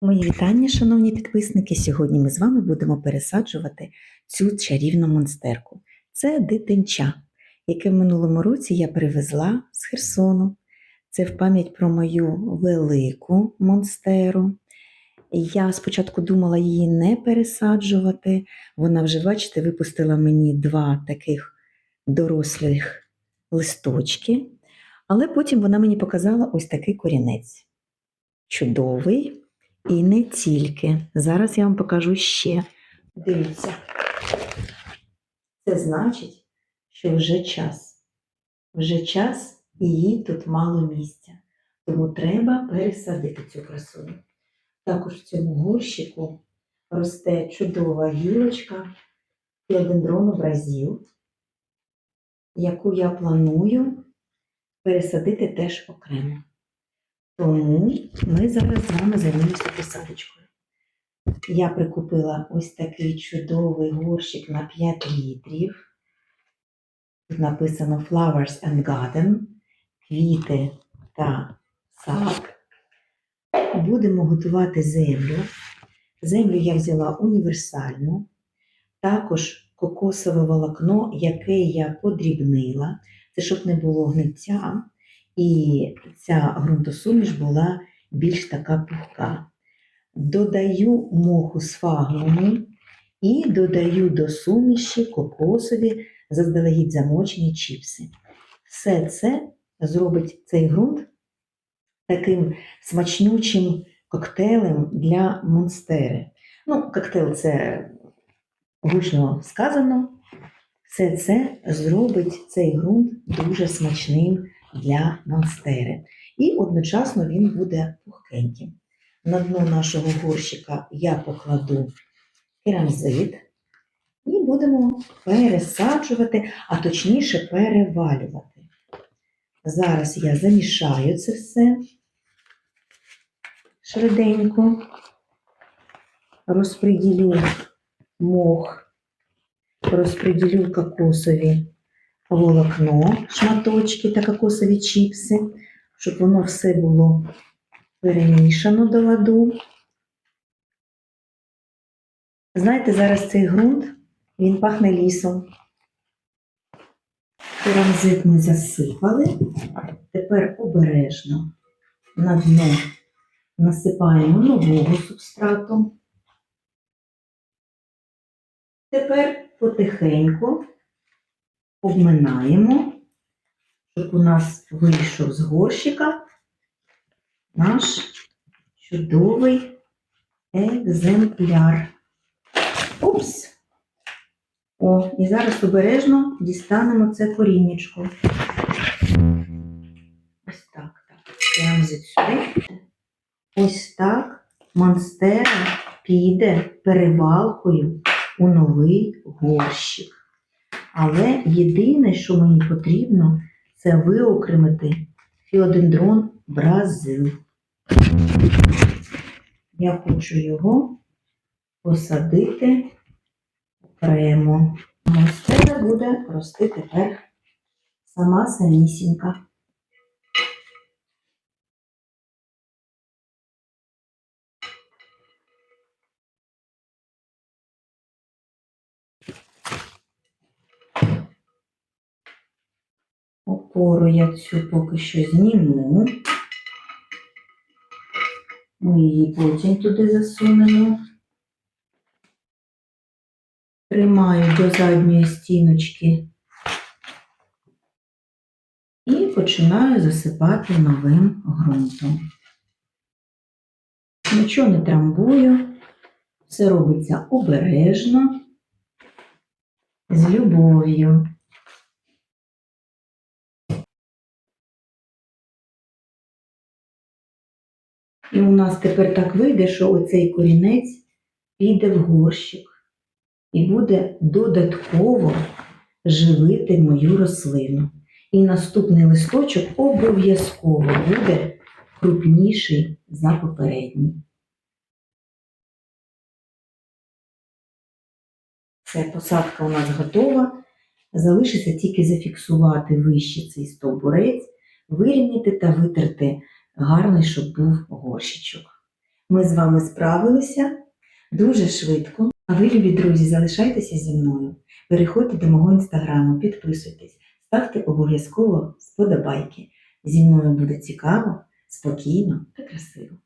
Мої вітання, шановні підписники. Сьогодні ми з вами будемо пересаджувати цю чарівну монстерку. Це дитинча, яке в минулому році я привезла з Херсону. Це в пам'ять про мою велику монстеру. Я спочатку думала її не пересаджувати. Вона вже, бачите, випустила мені два таких дорослих листочки, але потім вона мені показала ось такий корінець. Чудовий. І не тільки. Зараз я вам покажу ще. Дивіться. Це значить, що вже час. Вже час і їй тут мало місця. Тому треба пересадити цю красуню. Також в цьому горщику росте чудова гілочка філодендрону бразил, яку я планую пересадити теж окремо. Тому ми зараз з вами займемося посадочкою. Я прикупила ось такий чудовий горщик на 5 літрів. Тут написано Flowers and Garden, квіти та сад. Будемо готувати землю. Землю я взяла універсальну, також кокосове волокно, яке я подрібнила. Це щоб не було гниття. І ця ґрунтосуміш була більш така пухка. Додаю моху з фагнуму і додаю до суміші кокосові заздалегідь замочені чіпси. Все це зробить цей ґрунт таким смачнючим коктейлем для монстери. Ну, коктейль це гучно сказано. Все це зробить цей ґрунт дуже смачним для монстери. І одночасно він буде пухкеньким. На дно нашого горщика я покладу керамзит і будемо пересаджувати, а точніше перевалювати. Зараз я замішаю це все швиденько, розподілю мох, розподілю кокосові волокно, шматочки та кокосові чіпси, щоб воно все було перемішано до ладу. Знаєте, зараз цей ґрунт, він пахне лісом. Керамзит ми засипали. Тепер обережно на дно насипаємо нового субстрату. Тепер потихеньку обминаємо, щоб у нас вийшов з горщика наш чудовий екземпляр. Упс! О, і зараз обережно дістанемо це коріннячко. Ось так, так. Прямо сюди. Ось так монстера піде перевалкою у новий горщик. Але єдине, що мені потрібно, це виокремити фіодендрон Бразил. Я хочу його посадити окремо. Монстера буде рости тепер сама самісінька. Опору я цю поки що зніму. Ми її потім туди засунемо. Тримаю до задньої стіночки і починаю засипати новим ґрунтом. Нічого не трамбую, все робиться обережно, з любов'ю. І у нас тепер так вийде, що оцей корінець піде в горщик і буде додатково живити мою рослину. І наступний листочок обов'язково буде крупніший за попередній. Все, посадка у нас готова. Залишиться тільки зафіксувати вище цей стовбурець, вирівняти та витерти гарний, щоб був горщичок. Ми з вами справилися дуже швидко. А ви, любі друзі, залишайтеся зі мною. Переходьте до мого інстаграму, підписуйтесь, ставте обов'язково сподобайки. Зі мною буде цікаво, спокійно та красиво.